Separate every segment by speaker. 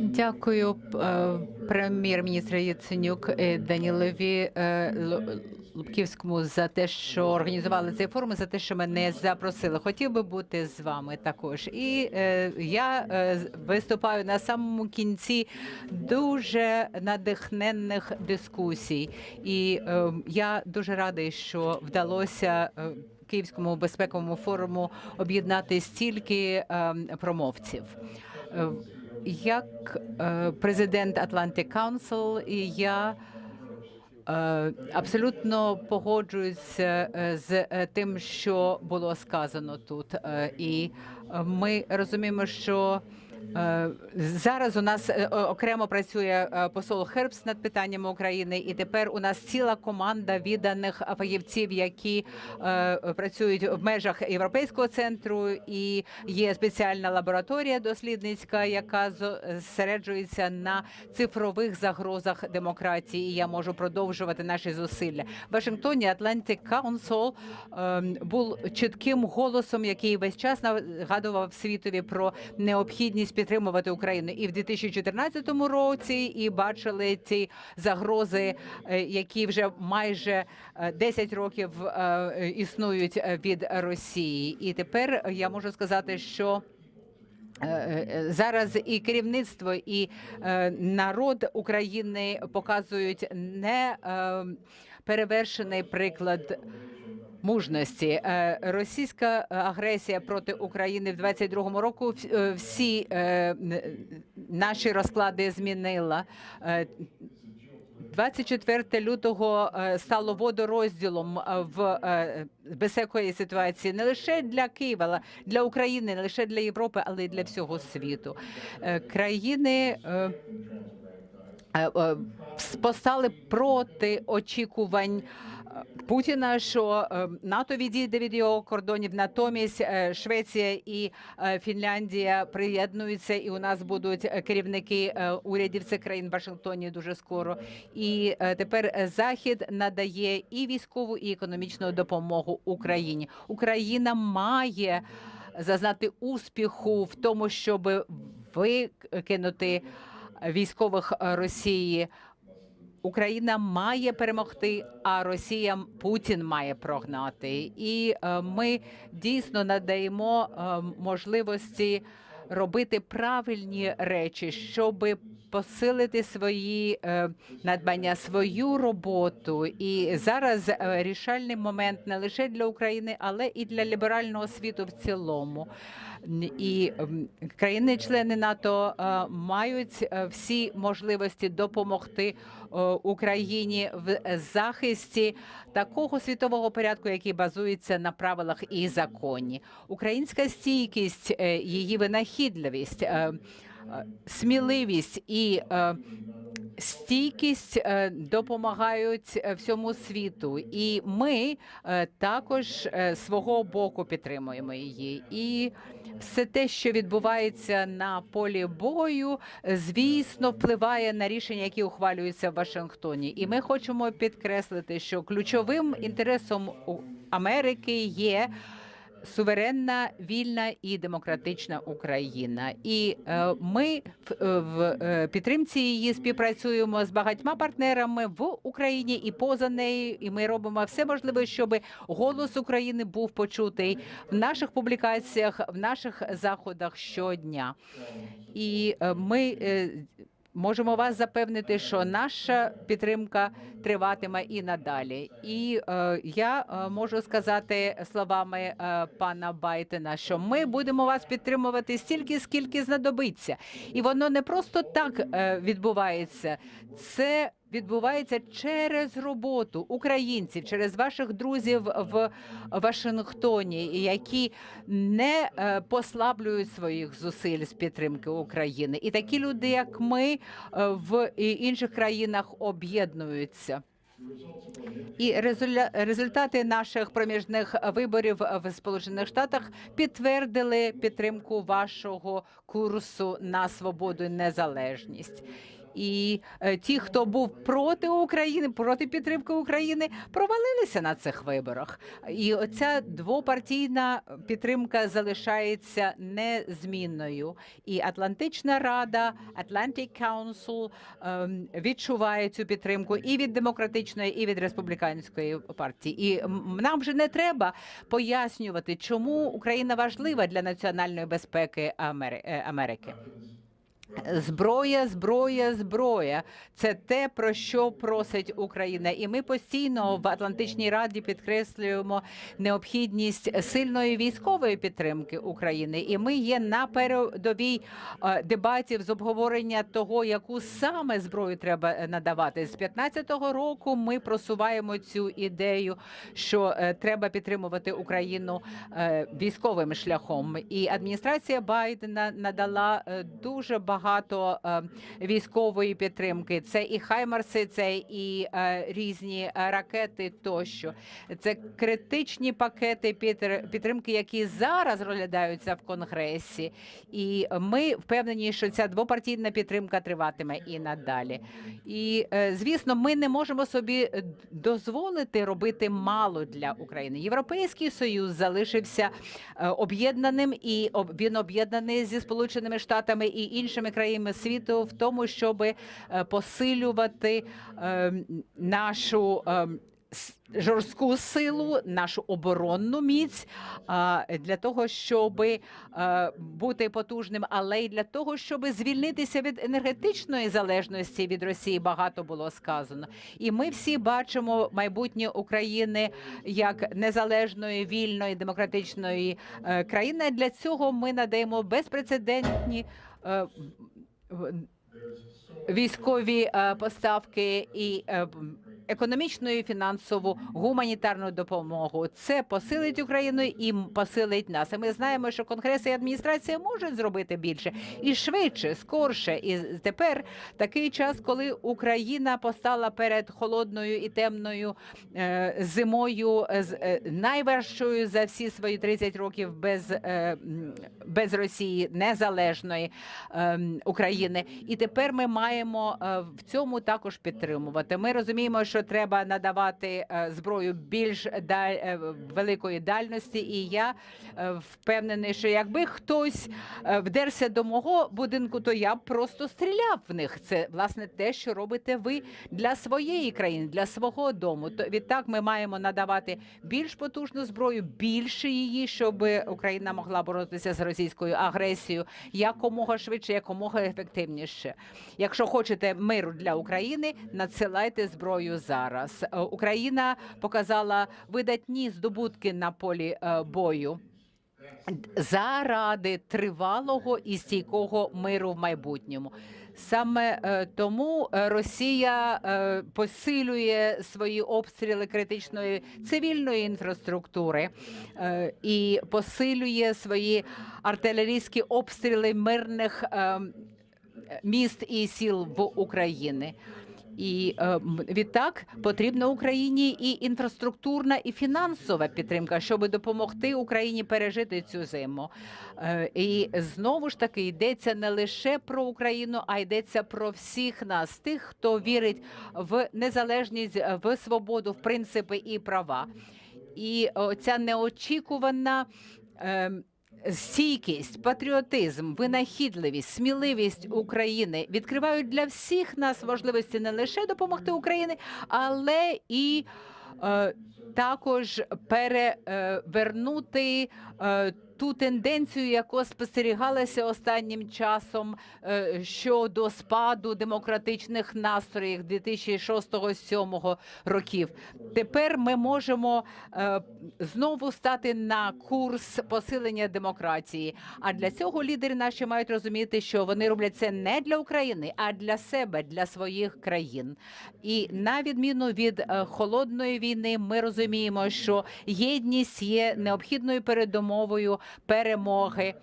Speaker 1: Дякую е, прем'єр-міністру Яценюк е, Данілові е, Лубківському за те, що організували цей форум, за те, що мене запросили. Хотів би бути з вами також. І я виступаю на самому кінці дуже надихненних дискусій. І я дуже радий, що вдалося. Київському безпековому форуму об'єднати стільки е, промовців. Як е, президент Atlantic Council і я е, абсолютно погоджуюся е, з тим, що було сказано тут. І ми розуміємо, що зараз у нас е, окремо працює е, посол Хербс над питаннями України, і тепер у нас ціла команда відданих фахівців, які е, працюють в межах Європейського центру, і є спеціальна лабораторія дослідницька, яка зосереджується на цифрових загрозах демократії. І я можу продовжувати наші зусилля. В Вашингтоні Atlantic Council ем, був чітким голосом, який весь час нагадував світові про необхідність підтримувати Україну. І в 2014 році і бачили ці загрози, е, які вже майже е, 10 років е, існують е, від Росії. І тепер я можу сказати, що Е, е, Зараз і керівництво, і е, народ України показують не е, перевершений приклад мужності. Е, Російська агресія проти України в 22-му року е, всі е, наші розклади змінила. Е, 24 лютого е, стало водорозділом е, в е, безпековій ситуації не лише для Києва, але для України, не лише для Європи, але й для всього світу. Е, Країни е, е, е, постали проти очікувань. Путіна, що е, НАТО відійде від його кордонів, натомість е, Швеція і е, Фінляндія приєднуються, і у нас будуть керівники урядів цих країн в Вашингтоні дуже скоро. І тепер Захід надає і військову, і економічну допомогу Україні. Україна має зазнати успіху в тому, щоб викинути військових Росії. Україна має перемогти, а Росія Путін має прогнати. І е, ми дійсно надаємо е, можливості робити правильні речі, щоб посилити свої е, надбання, свою роботу. І зараз е, рішальний момент не лише для України, але і для ліберального світу в цілому. І країни-члени НАТО е, мають всі можливості допомогти Україні в захисті такого світового порядку, який базується на правилах і законі. Українська стійкість, її винахідливість, е, е, сміливість і е, стійкість допомагають всьому світу, і ми також свого боку підтримуємо її. І все те, що відбувається на полі бою, звісно, впливає на рішення, які ухвалюються в Вашингтоні. І ми хочемо підкреслити, що ключовим інтересом Америки є. Суверенна, вільна і демократична Україна, і е, ми в, е, в е, підтримці її співпрацюємо з багатьма партнерами в Україні і поза нею. І ми робимо все можливе, щоб голос України був почутий в наших публікаціях, в наших заходах щодня. І ми можемо вас запевнити, що наша підтримка триватиме і надалі. І е, я е, можу сказати словами е, пана Байтена, що ми будемо вас підтримувати стільки, скільки знадобиться, і воно не просто так е, відбувається. Це відбувається через роботу українців, через ваших друзів в Вашингтоні, які не е, послаблюють своїх зусиль з підтримки України. І такі люди, як ми, е, в інших країнах об'єднуються. І результати наших проміжних виборів в Сполучених Штатах підтвердили підтримку вашого курсу на свободу і незалежність. І е, ті, хто був проти України, проти підтримки України, провалилися на цих виборах. І оця двопартійна підтримка залишається незмінною. І Атлантична Рада, Atlantic Council ем, відчуває цю підтримку і від демократичної, і від республіканської партії. І нам вже не треба пояснювати, чому Україна важлива для національної безпеки е, Америки. Зброя, зброя, зброя це те, про що просить Україна, і ми постійно в Атлантичній Раді підкреслюємо необхідність сильної військової підтримки України. І ми є на передовій е, дебатів з обговорення того, яку саме зброю треба е, надавати. З 15-го року ми просуваємо цю ідею, що е, треба підтримувати Україну військовим шляхом. І адміністрація Байдена надала дуже багато е, військової підтримки. Це і Хаймарси, це і е, різні е, ракети тощо. Це критичні пакети підтр- підтримки, які зараз розглядаються в Конгресі. І ми впевнені, що ця двопартійна підтримка триватиме і надалі. І звісно, ми не можемо собі дозволити робити мало для України. Європейський союз залишився об'єднаним, і він об'єднаний зі Сполученими Штатами і іншими країнами світу в тому, щоб посилювати е, нашу. е, Жорстку силу, нашу оборонну міць для того, щоб бути потужним, але й для того, щоб звільнитися від енергетичної залежності від Росії. Багато було сказано, і ми всі бачимо майбутнє України як незалежної, вільної, демократичної е, країни. Для цього ми надаємо безпрецедентні. Е, Військові е, поставки і е, економічну фінансову гуманітарну допомогу це посилить Україну і посилить нас. І ми знаємо, що Конгрес і адміністрація можуть зробити більше і швидше, скорше. І тепер такий час, коли Україна постала перед холодною і темною е, зимою, е, з е, найважчою за всі свої 30 років без, без Росії незалежної України. І тепер ми маємо в цьому також підтримувати. Ми розуміємо, що треба надавати е, зброю більш е, великої дальності. І я е, впевнений, що якби хтось вдерся до мого будинку, то я б просто стріляв в них. Це власне те, що робите ви для своєї країни, для свого дому. То відтак ми маємо надавати більш потужну зброю, більше її, щоб Україна могла боротися з російською агресією якомога швидше, якомога ефективніше. Якщо хочете миру для України, надсилайте зброю зараз. Е, Україна показала видатні здобутки на полі е, бою. Заради тривалого і стійкого миру в майбутньому, саме е, тому Росія посилює свої обстріли критичної цивільної інфраструктури і посилює свої артилерійські обстріли мирних е, міст і сіл в Україні. І е, відтак потрібна Україні і інфраструктурна, і фінансова підтримка, щоб допомогти Україні пережити цю зиму. Е, і знову ж таки йдеться не лише про Україну, а йдеться про всіх нас, тих, хто вірить в незалежність, в свободу, в принципи і права. І ця неочікувана. ем, Стійкість, патріотизм, винахідливість, сміливість України відкривають для всіх нас можливості не лише допомогти Україні, але і е, також перевернути е, ту тенденцію, яка спостерігалася останнім часом е, щодо спаду демократичних настроїв 2006-2007 років. Тепер ми можемо е, знову стати на курс посилення демократії. А для цього лідери наші мають розуміти, що вони роблять це не для України, а для себе, для своїх країн. І на відміну від е, холодної війни, ми розуміємо, що єдність є необхідною передумовою перемоги.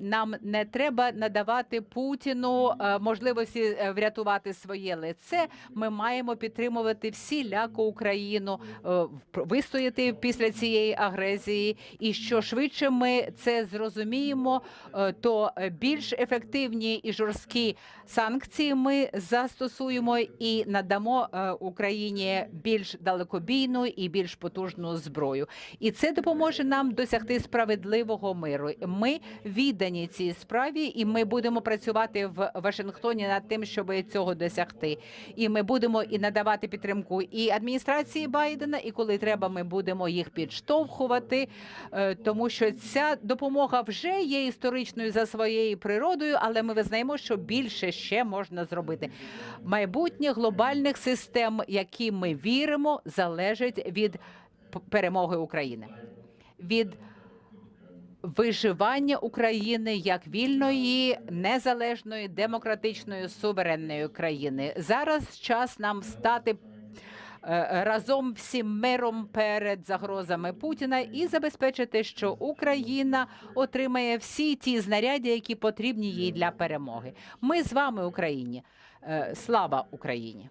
Speaker 1: Нам не треба надавати Путіну е, можливості е, врятувати своє лице. Ми маємо підтримувати всіляко Україну, е, вистояти після цієї агресії. І що швидше ми це зрозуміємо, то більш ефективні і жорсткі санкції ми застосуємо і надамо Україні більш далекобійну і більш потужну зброю. І це допоможе нам досягти справедливого миру. Ми віддані цій справі, і ми будемо працювати в Вашингтоні над тим, щоб цього досягти. І ми будемо і надавати підтримку і адміністрації Байдена, і коли треба, ми будемо їх підштовхувати, е, тому що ця допомога вже є історичною за своєю природою, але ми визнаємо, що більше ще можна зробити. Майбутнє глобальних систем, які ми віримо, залежить від перемоги України. Від виживання України як вільної, незалежної, демократичної, суверенної країни. Зараз час нам стати е, разом всім миром перед загрозами Путіна і забезпечити, що Україна отримає всі ті знаряддя, які потрібні їй для перемоги. Ми з вами, Україні. Е, Слава Україні!